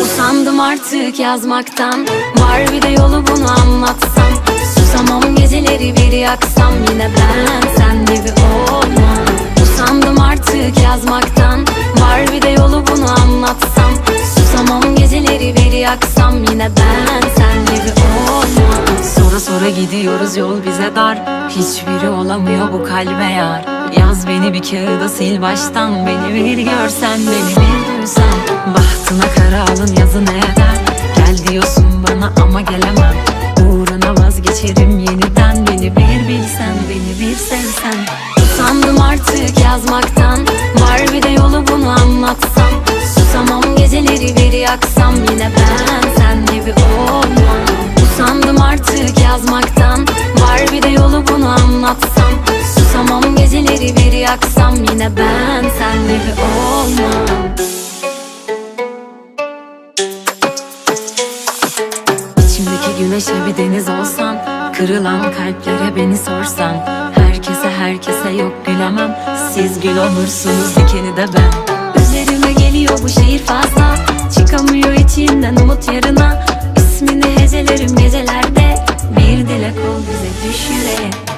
Usandım artık yazmaktan. Var bir de yolu bunu anlatsam. Susamam geceleri bir yaksam. Yine ben sen gibi olmam. Usandım artık yazmaktan. Var bir de yolu bunu anlatsam. Susamam geceleri bir yaksam. Yine ben sen gibi olmam. Sonra sonra gidiyoruz yol bize dar. Hiçbiri olamıyor bu kalbe yar. Yaz beni bir kağıda sil baştan. Beni bir görsen beni bir duysan. Bahtına kara alın yazı ne eder Gel diyorsun bana ama gelemem. Uğruna vazgeçerim yeniden. Beni bir bilsen beni bir sevsen. Usandım artık yazmaktan. Var bir de yolu bunu Ben sen gibi olmam. İçimdeki güneşe bir deniz olsan Kırılan kalplere beni sorsan Herkese herkese yok gülemem Siz gül olursunuz dikeni de ben. Üzerime geliyor bu şehir fazla. Çıkamıyor içimden umut yarına. İsmini hecelerim gecelerde. Bir dilek ol bize düş yüreğe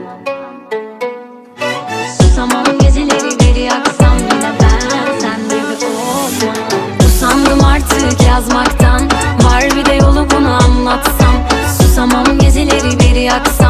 the.